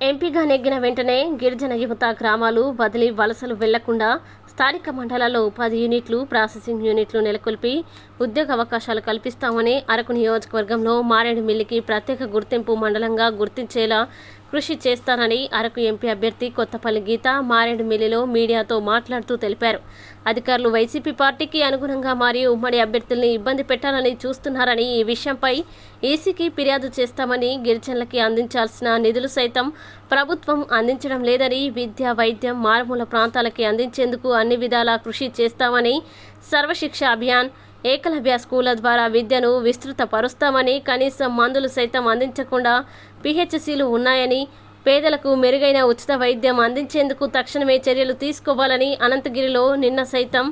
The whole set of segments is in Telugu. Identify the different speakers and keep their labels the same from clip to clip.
Speaker 1: ఎంపీగా నెగ్గిన వెంటనే గిరిజన యువత గ్రామాలు వదిలి వలసలు వెళ్ళకుండా స్థానిక మండలాల్లో ఉపాధి యూనిట్లు ప్రాసెసింగ్ యూనిట్లు నెలకొల్పి ఉద్యోగ అవకాశాలు కల్పిస్తామని అరకు నియోజకవర్గంలో మారేడుమిల్లికి ప్రత్యేక గుర్తింపు మండలంగా గుర్తించేలా కృషి చేస్తానని అరకు ఎంపీ అభ్యర్థి కొత్తపల్లి గీత మారేడుమిల్లిలో మీడియాతో మాట్లాడుతూ తెలిపారు. అధికారులు వైసీపీ పార్టీకి అనుగుణంగా మారి ఉమ్మడి అభ్యర్థుల్ని ఇబ్బంది పెట్టాలని చూస్తున్నారని ఈ విషయంపై ఈసీకి ఫిర్యాదు చేస్తామని గిరిజనులకి అందించాల్సిన నిధులు సైతం ప్రభుత్వం అందించడం లేదని విద్య వైద్యం మారుమూల ప్రాంతాలకి అందించేందుకు అన్ని విధాలా కృషి చేస్తామని సర్వశిక్ష అభియాన్ ఏకలవ్య స్కూళ్ళ ద్వారా విద్యను విస్తృతపరుస్తామని కనీసం మందులు సైతం అందించకుండా పిహెచ్సిలు ఉన్నాయని పేదలకు మెరుగైన ఉచిత వైద్యం అందించేందుకు తక్షణమే చర్యలు తీసుకోవాలని అనంతగిరిలో నిన్న సైతం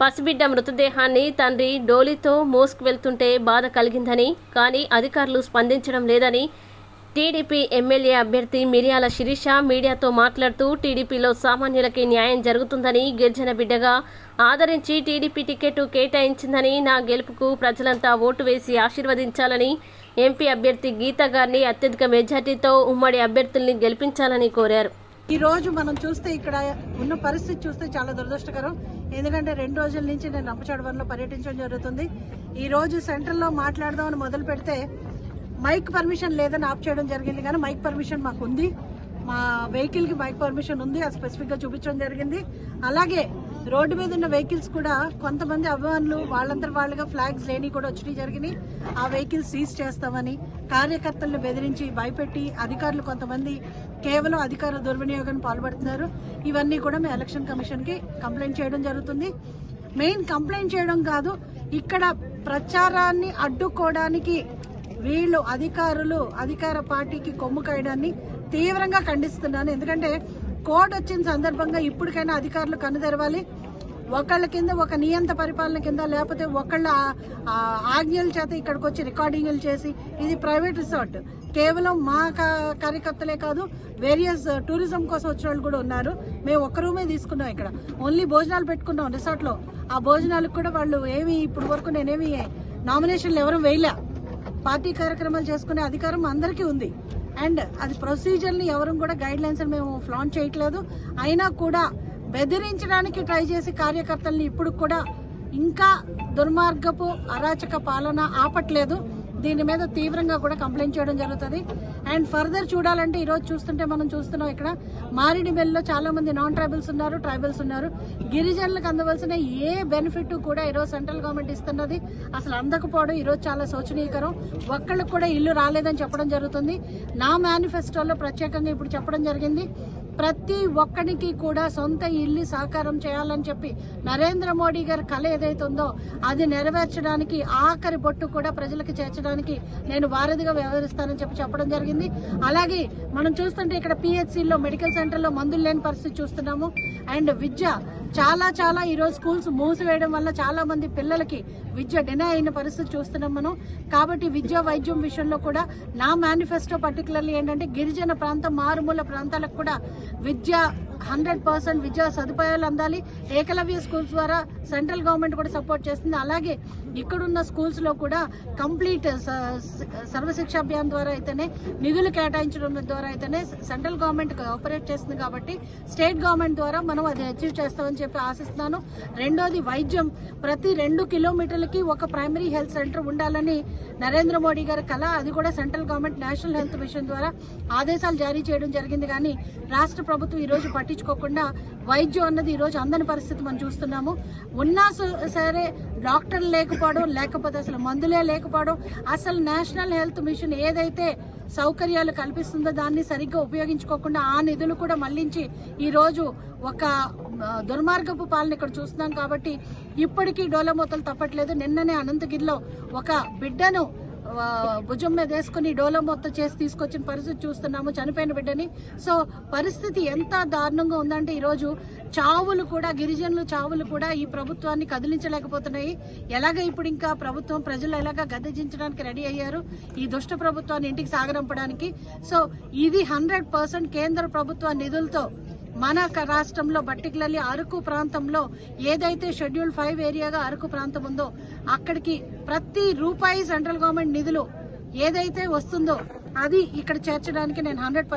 Speaker 1: పసిబిడ్డ మృతదేహాన్ని తండ్రి డోలీతో మోసుకు వెళ్తుంటే బాధ కలిగిందని కానీ అధికారులు స్పందించడం లేదని టీడీపీ ఎమ్మెల్యే అభ్యర్థి మిరియాల శిరీష మీడియాతో మాట్లాడుతూ టీడీపీలో సామాన్యులకి న్యాయం జరుగుతుందని గిరిజన బిడ్డగా ఆదరించి టీడీపీ టికెట్ కేటాయించిందని నా గెలుపుకు ప్రజలంతా ఓటు వేసి ఆశీర్వదించాలని ఎంపీ అభ్యర్థి గీత గారిని అత్యధిక మెజార్టీతో ఉమ్మడి అభ్యర్థుల్ని గెలిపించాలని కోరారు.
Speaker 2: ఈ రోజు మనం చూస్తే ఇక్కడ ఉన్న పరిస్థితి చూస్తే చాలా దురదృష్టకరం. ఎందుకంటే రెండు రోజుల నుంచి నేను రంపచోడవరంలో పర్యటించడం జరుగుతుంది. ఈ రోజు సెంటర్ మాట్లాడదామని మొదలు పెడితే మైక్ పర్మిషన్ లేదని ఆప్ చేయడం జరిగింది కానీ మైక్ పర్మిషన్ మాకు ఉంది మా వెహికల్కి మైక్ పర్మిషన్ ఉంది అది స్పెసిఫిక్గా చూపించడం జరిగింది. అలాగే రోడ్డు మీద ఉన్న వెహికల్స్ కూడా కొంతమంది అభిమానులు వాళ్ళంతా వాళ్ళుగా ఫ్లాగ్స్ లేని కూడా వచ్చినాయి జరిగినాయి. ఆ వెహికల్స్ సీజ్ చేస్తామని కార్యకర్తలను బెదిరించి భయపెట్టి అధికారులు కొంతమంది కేవలం అధికార దుర్వినియోగం పాల్పడుతున్నారు. ఇవన్నీ కూడా మేము ఎలక్షన్ కమిషన్కి కంప్లైంట్ చేయడం జరుగుతుంది. మెయిన్ కంప్లైంట్ చేయడం కాదు ఇక్కడ ప్రచారాన్ని అడ్డుకోవడానికి వీళ్ళు అధికారులు అధికార పార్టీకి కొమ్ము కాయడాన్ని తీవ్రంగా ఖండిస్తున్నాను. ఎందుకంటే కోడ్ వచ్చిన సందర్భంగా ఇప్పటికైనా అధికారులు కన్ను తెరవాలి. ఒకళ్ళ కింద ఒక నియంత పరిపాలన కింద లేకపోతే ఒకళ్ళ ఆజ్ఞల చేత ఇక్కడికి వచ్చి రికార్డింగ్లు చేసి ఇది ప్రైవేట్ రిసార్ట్. కేవలం మా కార్యకర్తలే కాదు వేరియస్ టూరిజం కోసం వచ్చిన వాళ్ళు కూడా ఉన్నారు. మేము ఒక్క రూమే తీసుకున్నాం ఇక్కడ. ఓన్లీ భోజనాలు పెట్టుకున్నాం రిసార్ట్లో. ఆ భోజనాలకు కూడా వాళ్ళు ఏమి ఇప్పుడు వరకు నేనేమి నామినేషన్లు ఎవరూ వేయలే. పార్టీ కార్యక్రమాలు చేసుకునే అధికారం అందరికీ ఉంది. అండ్ అది ప్రొసీజర్ని ఎవరు కూడా గైడ్ లైన్స్ మేము ఫ్లాంట్ చేయట్లేదు. అయినా కూడా బెదిరించడానికి ట్రై చేసి కార్యకర్తల్ని ఇప్పుడు కూడా ఇంకా దుర్మార్గపు అరాచక పాలన ఆపట్లేదు. దీని మీద తీవ్రంగా కూడా కంప్లైంట్ చేయడం జరుగుతుంది. అండ్ ఫర్దర్ చూడాలంటే ఈరోజు చూస్తుంటే మనం చూస్తున్నాం ఇక్కడ మారేడుమిల్లిలో చాలా మంది నాన్ ట్రైబల్స్ ఉన్నారు ట్రైబల్స్ ఉన్నారు. గిరిజనులకు అందవలసిన ఏ బెనిఫిట్ కూడా ఈరోజు సెంట్రల్ గవర్నమెంట్ ఇస్తున్నది. అసలు అందకపోవడం ఈరోజు చాలా శోచనీయకరం. ఒక్కళ్ళకు కూడా ఇల్లు రాలేదని చెప్పడం జరుగుతుంది. నా మేనిఫెస్టోలో ప్రత్యేకంగా ఇప్పుడు చెప్పడం జరిగింది. ప్రతి ఒక్కడికి కూడా సొంత ఇల్లు సాకారం చేయాలని చెప్పి నరేంద్ర మోడీ గారి కళ ఏదైతే ఉందో అది నెరవేర్చడానికి ఆఖరి బొట్టు కూడా ప్రజలకు చేర్చడానికి నేను వారధిగా వ్యవహరిస్తానని చెప్పి చెప్పడం జరిగింది. అలాగే మనం చూస్తుంటే ఇక్కడ పిహెచ్సిలో మెడికల్ సెంటర్లో మందులు లేని పరిస్థితి చూస్తున్నాము. అండ్ విద్య చాలా చాలా ఈరోజు స్కూల్స్ మూసివేయడం వల్ల చాలా మంది పిల్లలకి విద్య డినై అయిన పరిస్థితి చూస్తున్నాం మనం. కాబట్టి విద్య వైద్యం విషయంలో కూడా నా మేనిఫెస్టో పర్టికులర్లీ ఏంటంటే గిరిజన ప్రాంతం మారుమూల ప్రాంతాలకు కూడా విద్య హండ్రెడ్ పర్సెంట్ విద్యా సదుపాయాలు అందాలి. ఏకలవ్య స్కూల్స్ ద్వారా సెంట్రల్ గవర్నమెంట్ కూడా సపోర్ట్ చేస్తుంది. అలాగే ఇక్కడున్న స్కూల్స్లో కూడా కంప్లీట్ సర్వశిక్ష అభియాన్ ద్వారా అయితేనే నిధులు కేటాయించడం ద్వారా అయితేనే సెంట్రల్ గవర్నమెంట్ ఆపరేట్ చేస్తుంది కాబట్టి స్టేట్ గవర్నమెంట్ ద్వారా మనం అది అచీవ్ చేస్తామని చెప్పి ఆశిస్తున్నాను. రెండోది వైద్యం. ప్రతి రెండు కిలోమీటర్లకి ఒక ప్రైమరీ హెల్త్ సెంటర్ ఉండాలని నరేంద్ర మోడీ గారి కళ అది కూడా central government national health mission ద్వారా ఆదేశాలు జారీ చేయడం జరిగింది. కానీ రాష్ట్ర ప్రభుత్వం ఈరోజు పట్టించుకోకుండా వైద్యం అన్నది ఈరోజు అందని పరిస్థితి మనం చూస్తున్నాము. ఉన్నా సరే డాక్టర్లు లేకపోవడం లేకపోతే అసలు మందులే లేకపోవడం అసలు నేషనల్ హెల్త్ మిషన్ ఏదైతే సౌకర్యాలు కల్పిస్తుందో దాన్ని సరిగ్గా ఉపయోగించుకోకుండా ఆ నిధులు కూడా మళ్ళించి ఈరోజు ఒక దుర్మార్గపు పాలన ఇక్కడ చూస్తున్నాం కాబట్టి ఇప్పటికీ డోలమూతలు తప్పట్లేదు. నిన్ననే అనంతగిరిలో ఒక బిడ్డను భుజం మీద వేసుకుని డోలో మొత్తం చేసి తీసుకొచ్చిన పరిస్థితి చూస్తున్నాము చనిపోయిన బిడ్డని. సో పరిస్థితి ఎంత దారుణంగా ఉందంటే ఈరోజు చావులు కూడా గిరిజనులు చావులు కూడా ఈ ప్రభుత్వాన్ని కదిలించలేకపోతున్నాయి. ఎలాగ ఇప్పుడు ఇంకా ప్రభుత్వం ప్రజలు ఎలాగ గద్దెదించడానికి రెడీ అయ్యారు? ఈ దుష్ట ప్రభుత్వాన్ని ఇంటికి సాగరంపడానికి సో ఇది హండ్రెడ్ కేంద్ర ప్రభుత్వ నిధులతో మన రాష్ట్రంలో పర్టికులర్లీ అరకు ప్రాంతంలో ఏదైతే షెడ్యూల్ ఫైవ్ ఏరియాగా అరకు ప్రాంతం ఉందో అక్కడికి ప్రతి రూపాయి సెంట్రల్ గవర్నమెంట్ నిధులు ఏదైతే వస్తుందో అది ఇక్కడ చేర్చడానికి నేను హండ్రెడ్